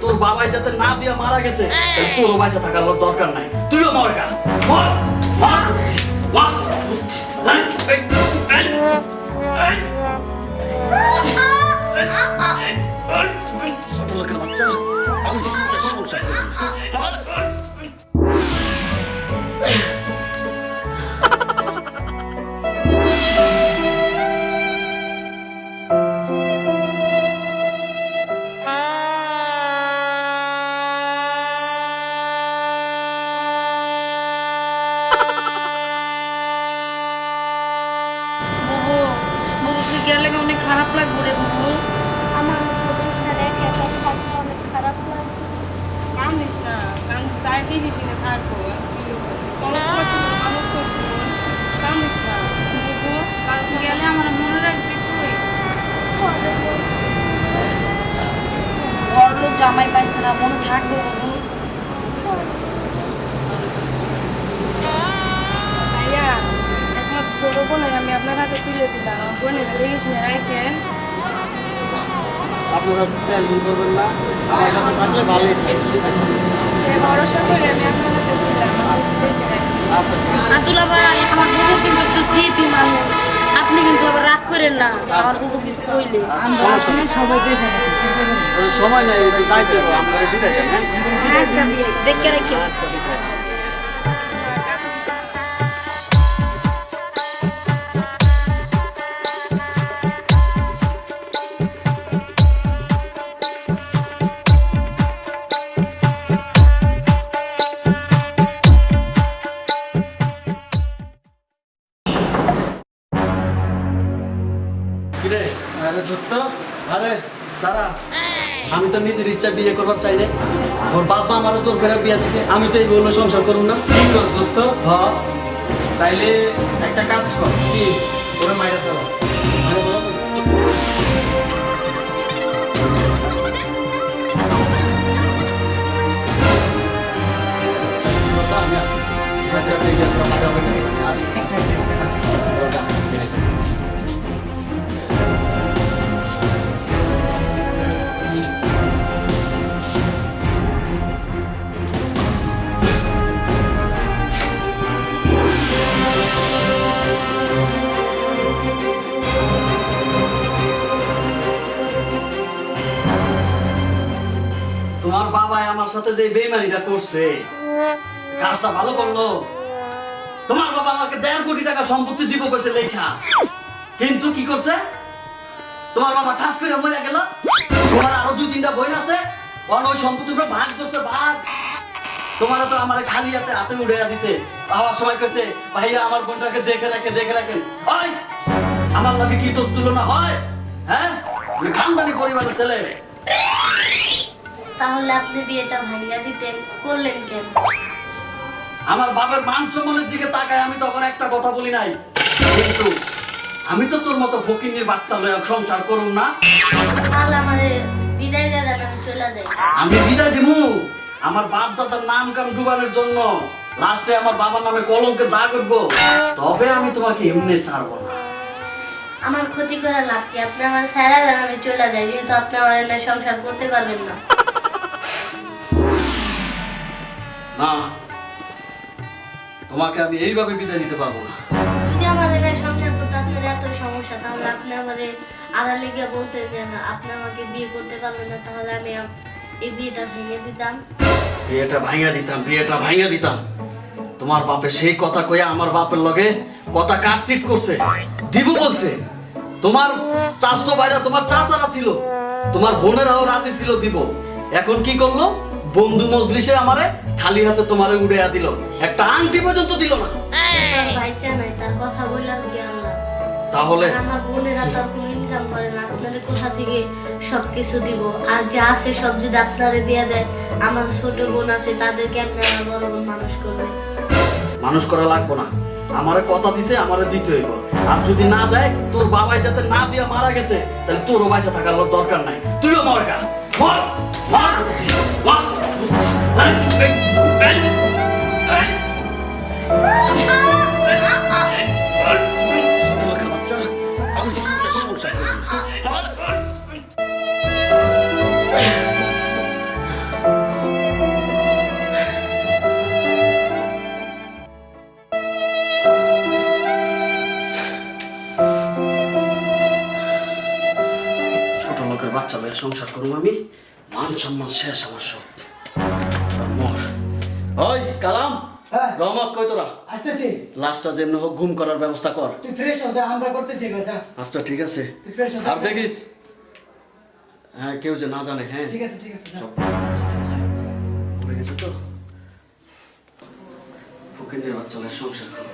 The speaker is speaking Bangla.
তোর বাবাই যাতে না দিয়া মারা গেছে তোর বাইসা থাকার দরকার নাই। তুইও মর গা মর মর। গেলে অনেক খারাপ লাগবে রে বুবু। আমার তোদের স্যার একা একা থাকতে অনেক খারাপ লাগে কান্দিস না কান চাইতেই দিবি না থাকব গেলে আমার মনে রাখবি তুই। বড় লোক জামাই পাইছে না মনে থাকব বুবু। ছোট বোনের আমি আপনার হাতে তুলে দিলাম। বোনের রেখে রাখেন আপনারা টেনশন করবেন না। আমার কাছে থাকলে ভালোই সে ভরসা করে আমি আপনার হাতে দিলাম আপনি রেখে রাখেন আচ্ছা ঠিক আছে। আতুলা ভাই আমার বুবু কিন্তু একটু জিদি মানুষ। আপনি কিন্তু আবার রাগ করেন না। আমার বুবু কিছু কইলে। ওই সময় নেই যাইতে হ্যাঁ? আচ্ছা দেখে রেখে। আরে দোস্ত আরে দাঁড়া। আমি তো নিজের ইচ্ছা বিয়ে করবার চাই না ওর বাবা আমারও জোর করে বিয়ে দিছে আমি তো এই বলল সংসার করুন না। কি কর দোস্ত? হ্যাঁ তাইলে একটা কাজ কর কি? ওরে মাইরা ফেলো। আমি আসতেছি। আচ্ছা ঠিক আছে সাথে যে বেইমানিটা করছে, কাজটা ভালো করল। তোমার বাবা আমাকে দেড় কোটি টাকা সম্পত্তি দিব কইছে লেখা। কিন্তু কি করছে? তোমার বাবা ঠাস করে মরে গেল। তোমার আরও দুই তিনটা বই আছে কারণ ওই সম্পত্তিটা ভাগ করছে, ভাগ। তোমার তো আমার খালি হাতে হাতে উড়ে দিছে। আবার সময় কইছে, ভাইয়া, আমার বোনটাকে দেখে রাখে দেখে রাখেন। ওই, আমার লাগে কি তোর তুলনা হয়? হ্যাঁ? খানদানি পরিবারের ছেলে। তাহলে আপনি বিয়েটা ভাঙ্গা দিতেন করলেন কেন? আমার বাবার মান সম্মানের দিকে তাকায় আমি তখন একটা কথা বলি নাই। কিন্তু আমি তো তোর মতো ফকিনের বাচ্চা লয়ে সংসার করুম না। তাহলে আমারে বিদায় দিয়ে দেন আমি চলে যাই। আমি বিদায় দিমু। আমার বাপ দাদার নাম কাম ডুবানোর জন্য লাস্টে আমার বাবার নামে কলঙ্কে দা করব তবে আমি তোমাকে এমনি ছাড়বো না। আমার ক্ষতি করা লাভ কি? আপনি আমার স্যারা দেন আমি চলে যাই। যেহেতু আপনি আমার সংসার করতে পারবেন না। না তোমাকে আমি এইভাবে বিদায় দিতে পারব না। যদি আমার এনে সংসার করতে আপনার এত সমস্যা তাহলে আপনি আমারে আড়ালে গিয়ে বলতেন যে না, আপনি আমাকে বিয়ে করতে পারবেন না তাহলে আমি এই বিয়েটা ভেঙে দিতাম। বিয়েটা ভাঙা দিতাম বিয়েটা ভাঙা দিতাম। তোমার বাপে সেই কথা কইয়া আমার বাপের লগে কথা কাটচিট করছে। দিব বলছে তোমার চাচতো ভাইরা তোমার চাচারা ছিল তোমার বোনেরাও রাজি ছিল দিব। এখন কি করল? বন্ধু মজলিসে আমারে খালি হাতে তোমারে উড়াইয়া দিল। একটা আংটি পর্যন্ত দিল না। তার ভাইচা নাই তার কথা বললাম কি আল্লাহ তাহলে? আমার বোনেরা কোনো ইনকাম করে না আপনাদের কোথা থেকে সব কিছু দিব? আর যা আছে সব যদি আপনারে দিয়ে দেয় আমার ছোট বোন আছে তাদেরকে আপনারা বড় বোন মানুষ করবে মানুষ করা লাগবো না। আমারে কথা দিছে আমারে দিতে হইব। আর যদি না দেয় তোর বাবাই যাতে না দিয়া মারা গেছে তাহলে তোরও বাইসা থাকার দরকার নাই। তুইও মর গা মর মর করতেছি, মর। ছোট লোকের বাচ্চা মেয়ের সংসার করুম আমি। মান সম্মান শেষ আমার সব। ওই কালাম। হ্যাঁ। রহমত কই তোরা? আসতেছি। লাস্টটা যেমনি হোক ঘুম করার ব্যবস্থা কর। তুই ফ্রেশ হ যা আমরা করতেছি যা। আচ্ছা ঠিক আছে। তুই ফ্রেশ হ আর দেখিস? হ্যাঁ কেউ যে না জানে হ্যাঁ। ঠিক আছে ঠিক আছে সব ঠিক আছে মরে গেছে তো? ফকিনের বাচ্চারা সংসার করো